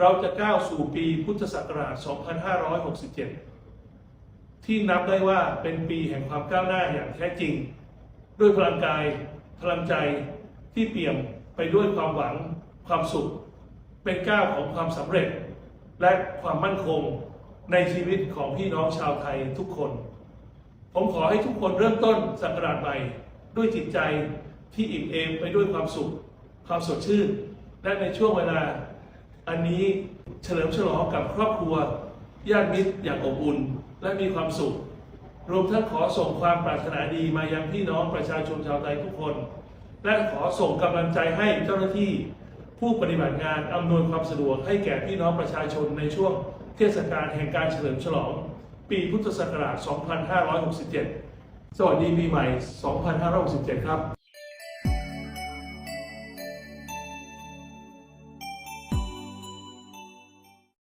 เราจะก้าวสู่ปีพุทธศักราช 2567 ที่นับได้ว่าเป็นปีแห่งความก้าวหน้าอย่างแท้จริง ด้วยพลังกาย พลังใจที่เปี่ยมไปด้วยความหวัง ความสุข เป็นก้าวของความสำเร็จ และความมั่นคงในชีวิตของพี่น้องชาวไทยทุกคน ผมขอให้ทุกคนเริ่มต้นศักราชใหม่ ด้วยจิตใจที่อิ่มเอมไปด้วยความสุข ความสดชื่น และในช่วงเวลา อันนี้เฉลิมฉลองกับครอบครัวญาติมิตรอย่างอบอุ่นและมีความสุข รวมทั้งขอส่งความปรารถนาดีมายังพี่น้องประชาชนชาวไทยทุกคน และขอส่งกำลังใจให้เจ้าหน้าที่ ผู้ปฏิบัติงานอำนวยความสะดวกให้แก่พี่น้องประชาชนในช่วงเทศกาลแห่งการเฉลิมฉลอง ปีพุทธศักราช 2567 สวัสดีปีใหม่ 2567 ครับ